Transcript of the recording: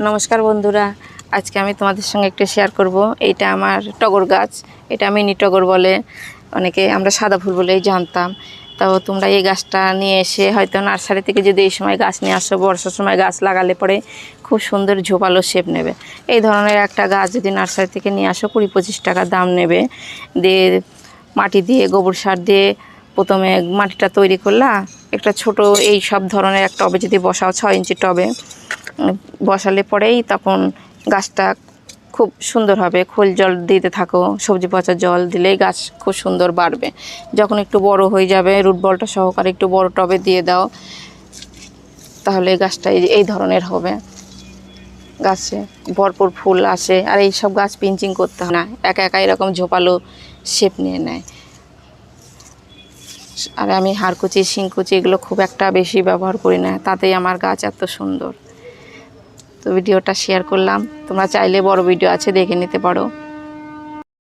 নমস্কার বন্ধুরা, আজকে আমি তোমাদের সঙ্গে একটু শেয়ার করব। এইটা আমার টগর গাছ, এটা মিনি টগর বলে অনেকে আমরা সাদা ফুল বলেই জানতাম। তো তোমরা এই গাছটা নিয়ে এসে হয়তো নার্সারি থেকে যদি এই সময় গাছ নিয়ে আসো, বর্ষার সময় গাছ লাগালে পরে খুব সুন্দর ঝোপালো শেপ নেবে। এই ধরনের একটা গাছ যদি নার্সারি থেকে নিয়ে আসো, কুড়ি পঁচিশ টাকা দাম নেবে। দিয়ে মাটি দিয়ে গোবর সার দিয়ে প্রথমে মাটিটা তৈরি করলা, একটা ছোট এই সব ধরনের একটা টবে যদি বসাও, ছয় ইঞ্চি টবে বসালে পরেই তখন গাছটা খুব সুন্দর হবে। খোল জল দিতে থাকো, সবজি পচা জল দিলেই গাছ খুব সুন্দর বাড়বে। যখন একটু বড় হয়ে যাবে, রুট বলটা সহকারে একটু বড় টবে দিয়ে দাও, তাহলে গাছটা এই এই ধরনের হবে। গাছে ভরপুর ফুল আসে, আর এই সব গাছ পিঞ্চিং করতে হয় না। একা একা এরকম ঝোপালো শেপ নিয়ে নেয়। আর আমি হাড়কুচি, শিংকুচি এগুলো খুব একটা বেশি ব্যবহার করি না, তাতেই আমার গাছ এত সুন্দর। তো ভিডিওটা শেয়ার করলাম। তোমরা চাইলে বড় ভিডিও আছে দেখে নিতে পারো।